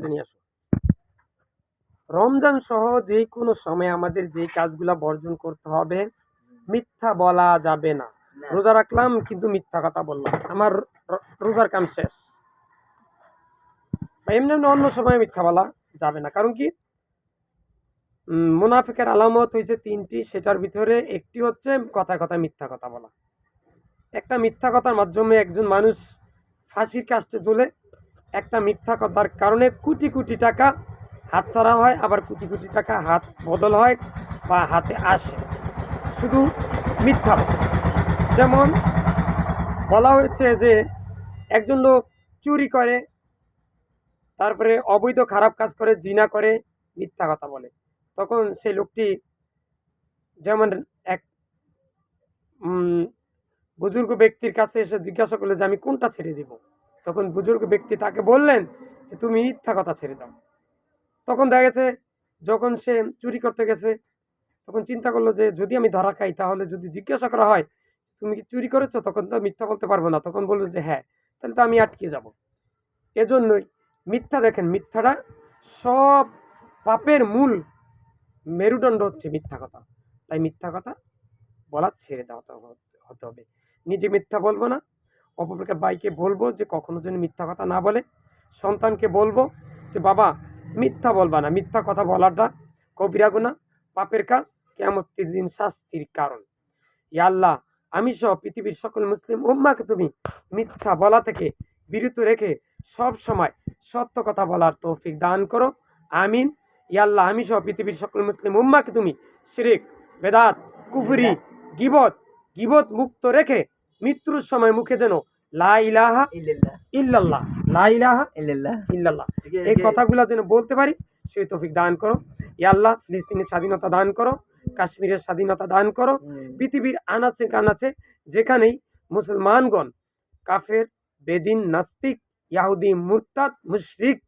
এটা নিয়ে আসো। রমজান সহ যে কোনো সময় আমাদের যে কাজগুলা বর্জন করতে হবে, মিথ্যা বলা যাবে না। রোজা রাখলাম, কিন্তু মিথ্যা কথা বললাম। আমার রোজার কাম শেষ। এমনি এমনি অন্য সময় মিথ্যা বলা যাবে না। কারণ কি? মুনাফিকের আলামত হয়েছে তিনটি। সেটার ভিতরে একটি হচ্ছে কথা কথায় মিথ্যা কথা বলা। একটা মিথ্যা কথার মাধ্যমে একজন মানুষ ফাঁসির কাস্টে ঝুলে একটা মিথ্যা কথার কারণে কোটি কোটি টাকা হাতছাড়া হয়, আবার কোটি কোটি টাকা হাত বদল হয় বা হাতে আসে। শুধু মিথ্যা যেমন বলা হয়েছে যে একজন লোক চুরি করে, তারপরে অবৈধ খারাপ কাজ করে, জিনা করে, মিথ্যা কথা বলে। তখন সেই লোকটি যেমন এক বুজুর্গ ব্যক্তির কাছে এসে জিজ্ঞাসা করল যে আমি কোনটা ছেড়ে দিব? তখন বুজুর্গ ব্যক্তি তাকে বললেন যে, তুমি মিথ্যা কথা ছেড়ে দাও। তখন দেখা গেছে, যখন সে চুরি করতে গেছে, তখন চিন্তা করল যে, যদি আমি ধরা খাই, তাহলে যদি জিজ্ঞাসা করা হয়, তুমি কি চুরি করেছ? তখন তো মিথ্যা বলতে পারব না। তখন বলল যে হ্যাঁ তাহলে তো আমি আটকে যাব। এজন্যই মিথ্যা দেখেন, মিথ্যাটা সব পাপের মূল মেরুদণ্ড হচ্ছে মিথ্যা কথা। তাই মিথ্যা কথা বলা ছেড়ে দেওয়া হতে- হতে হবে। নিজে মিথ্যা বলব না অপরকে বাইকে বলব যে কখনো যেন মিথ্যা কথা না বলে, সন্তানকে বলব যে, বাবা, মিথ্যা বলবা না। মিথ্যা কথা বলাটা কবিরা গুনাহ পাপের কাজ কেমতের দিন শাস্তির কারণ। ইয়া আল্লাহ, আমি সহ পৃথিবীর সকল মুসলিম উম্মাকে তুমি মিথ্যা বলা থেকে বিরত রেখে সব সময় সত্য কথা বলার তৌফিক দান করো। আমিন। ইয়া আল্লাহ, আমি সহ পৃথিবীর সকল মুসলিম উম্মাকে তুমি শিরিক, বেদাত, কুফরি, গিবত গিবত মুক্ত রেখে মৃত্যুর সময় মুখে যেন লা ইলাহা ইল্লাল্লাহ। ইল্লাল্লাহ। লা ইলাহা ইল্লাল্লাহ। ইল্লাল্লাহ। এই কথাগুলো যেন বলতে পারি সেই তৌফিক দান করো। ইয়া আল্লাহ ফিলিস্তিনের স্বাধীনতা দান করো কাশ্মীরের স্বাধীনতা দান করো পৃথিবীর আনাচে কানাচে যেখানেই মুসলমানগণ কাফের বেদিন নাস্তিক ইয়াহুদি মুরতাদ মুশরিক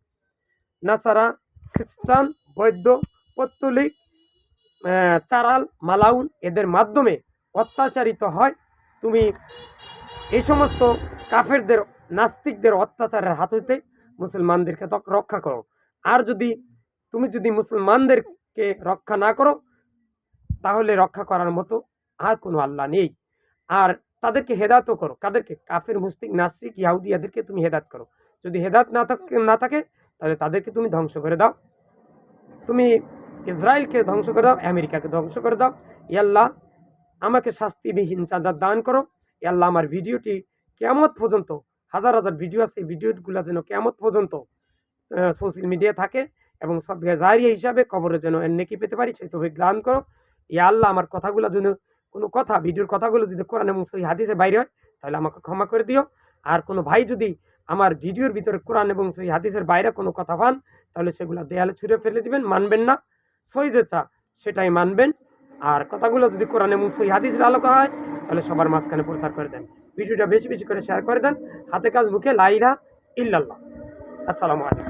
নাসারা খ্রিস্টান বৈদ্য পত্তলিক চারাল মালাউন এদের মাধ্যমে অত্যাচারিত হয় তুমি এই সমস্ত কাফেরদের, নাস্তিকদের অত্যাচারের হাত হইতে মুসলমানদেরকে রক্ষা করো। আর যদি তুমি যদি মুসলমানদেরকে রক্ষা না করো, তাহলে রক্ষা করার মতো আর কোনো আল্লাহ নেই। আর তাদেরকে হেদাতও করো। কাদেরকে? কাফের মুস্তিক নাস্তিক ইয়াহুদি এদেরকে তুমি হেদাত করো। যদি হেদাত না থাকে না থাকে, তাহলে তাদেরকে তুমি ধ্বংস করে দাও। তুমি ইসরায়েলকে ধ্বংস করে দাও, আমেরিকাকে ধ্বংস করে দাও। ইয়াল্লাহ আমাকে শাস্তিবিহীন চাঁদা দান করো। ইয়াল্লাহ আমার ভিডিওটি কেমত পর্যন্ত, হাজার হাজার ভিডিও আছে ভিডিওগুলো যেন কেমত পর্যন্ত সোশ্যাল মিডিয়া থাকে এবং সদগায় জারিয়া হিসাবে কবরে যেন নেকি পেতে পারি সেই তৌফিক দান করো ইয়া আল্লাহ আমার কথাগুলো যেন কোনো কথা, ভিডিওর কথাগুলো যদি কোরআন এবং সই হাদিসে বাইরে হয়, তাহলে আমাকে ক্ষমা করে দিও। আর কোনো ভাই যদি আমার ভিডিওর ভিতরে কোরআন এবং সই হাদিসের বাইরে কোনো কথা পান, তাহলে সেগুলো দেয়ালে ছুঁড়ে ফেলে দিবেন, মানবেন না। সই যেটা, সেটাই মানবেন। আর কথাগুলো যদি কোরআন এবং সই হাদিসের আলোকে হয় তাহলে সবার মাঝখানে প্রচার করে দেন। ভিডিওটা বেশি বেশি করে শেয়ার করে দেন। হাতে কাজ মুখে লাইলা ইল্লাল্লাহ। আসসালামু আলাইকুম।